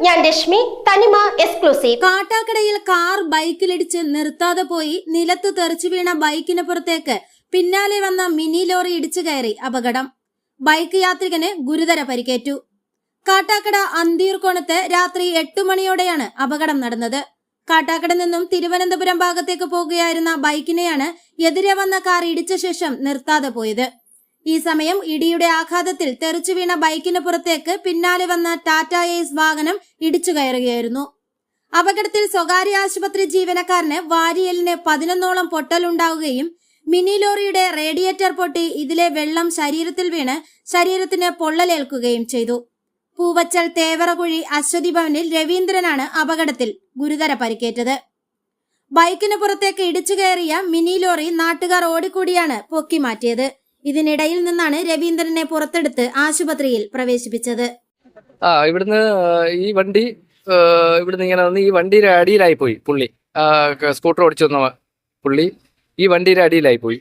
രശ്മി തനിമ exclusive കാട്ടാക്കടയിൽ car ബൈക്കിലിടിച്ച് നിർത്താതെ പോയി നിലത്ത് തെറിച്ചു വീണ ബൈക്കിന് പുറത്തേക്ക് പിന്നാലെ വന്ന മിനി ലോറി ഇടിച്ചു കയറി അപകടം. ബൈക്ക് യാത്രികന് ഗുരുതര പരിക്കേറ്റു. കാട്ടാക്കട അന്തിയൂർക്കോണത്ത് രാത്രി എട്ടു മണിയോടെയാണ് അപകടം നടന്നത്. കാട്ടാക്കട നിന്നും തിരുവനന്തപുരം ഭാഗത്തേക്ക് പോകുകയായിരുന്ന ബൈക്കിനെയാണ് എതിരെ വന്ന കാർ ഇടിച്ച ശേഷം നിർത്താതെ പോയത്. ഈ സമയം ഇടിയുടെ ആഘാതത്തിൽ തെറിച്ചു വീണ ബൈക്കിന് പുറത്തേക്ക് പിന്നാലെ വന്ന ടാറ്റ എയ്സ് വാഹനം ഇടിച്ചു കയറുകയായിരുന്നു. അപകടത്തിൽ സ്വകാര്യ ആശുപത്രി ജീവനക്കാരന് വാരിയലിന് പതിനൊന്നോളം പൊട്ടലുണ്ടാവുകയും മിനി ലോറിയുടെ റേഡിയേറ്റർ പൊട്ടി ഇതിലെ വെള്ളം ശരീരത്തിൽ വീണ് ശരീരത്തിന് പൊള്ളലേൽക്കുകയും ചെയ്തു. പൂവച്ചൽ തേവറകുഴി അശ്വതി ഭവനിൽ രവീന്ദ്രനാണ് അപകടത്തിൽ ഗുരുതര പരിക്കേറ്റത്. ബൈക്കിന് പുറത്തേക്ക് ഇടിച്ചു കയറിയ മിനി ലോറി നാട്ടുകാർ ഓടിക്കൂടിയാണ് പൊക്കി മാറ്റിയത്. ഇതിനിടയിൽ നിന്നാണ് രവീന്ദ്രനെ പുറത്തെടുത്ത് ആശുപത്രിയിൽ പ്രവേശിപ്പിച്ചത്. ആ ഇവിടുന്ന് ഈ വണ്ടി ഇവിടുന്ന് ഇങ്ങനെ വന്ന് ഈ വണ്ടിയുടെ അടിയിലായി പോയി പുള്ളി. സ്കൂട്ടർ ഓടിച്ചു വന്ന പുള്ളി ഈ വണ്ടിയുടെ അടിയിലായി പോയി.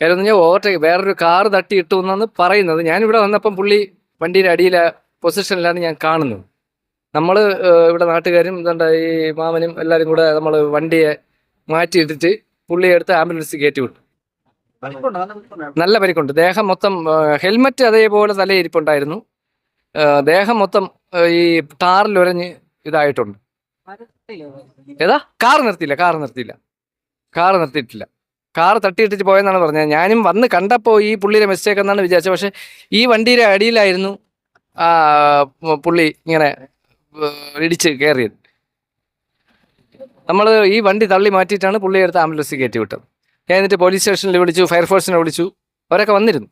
കാര്യം പറഞ്ഞാൽ ഓവർടേക്ക് വേറൊരു കാർ തട്ടി ഇട്ടു എന്നാണ് പറയുന്നത്. ഞാൻ ഇവിടെ വന്നപ്പം പുള്ളി വണ്ടിയുടെ അടിയിലെ പൊസിഷനിലാണ് ഞാൻ കാണുന്നത്. നമ്മൾ ഇവിടെ നാട്ടുകാരും എന്താ ഈ മാമനും എല്ലാവരും കൂടെ നമ്മൾ വണ്ടിയെ മാറ്റിയിട്ടിട്ട് പുള്ളിയെ എടുത്ത് ആംബുലൻസ് കയറ്റി വിട്ടു. നല്ല പരിക്കുണ്ട്? ദേഹം മൊത്തം ഹെൽമറ്റ് അതേപോലെ തലയിരിപ്പുണ്ടായിരുന്നു. ഇരിപ്പുണ്ടായിരുന്നു ദേഹം മൊത്തം ഈ ടാറിൽ ഉരഞ്ഞ് ഇതായിട്ടുണ്ട് ഏതാ? കാർ നിർത്തിയില്ല കാർ നിർത്തിയില്ല. കാർ നിർത്തിയിട്ടില്ല. കാർ തട്ടിയിട്ടിട്ട് പോയെന്നാണ് പറഞ്ഞത്. ഞാനും വന്ന് കണ്ടപ്പോൾ ഈ പുള്ളിയുടെ മിസ്റ്റേക്ക് എന്നാണ് വിചാരിച്ചത്. പക്ഷെ ഈ വണ്ടിയുടെ അടിയിലായിരുന്നു ആ പുള്ളി ഇങ്ങനെ ഇടിച്ച് കയറിയത്. നമ്മൾ ഈ വണ്ടി തള്ളി മാറ്റിയിട്ടാണ് പുള്ളിയെടുത്ത് ആംബുലൻസ് കയറ്റി വിട്ടത്. ഞാൻ എന്നിട്ട് പോലീസ് സ്റ്റേഷനിൽ വിളിച്ചു ഫയർഫോഴ്സിനെ വിളിച്ചു. അവരൊക്കെ വന്നിരുന്നു.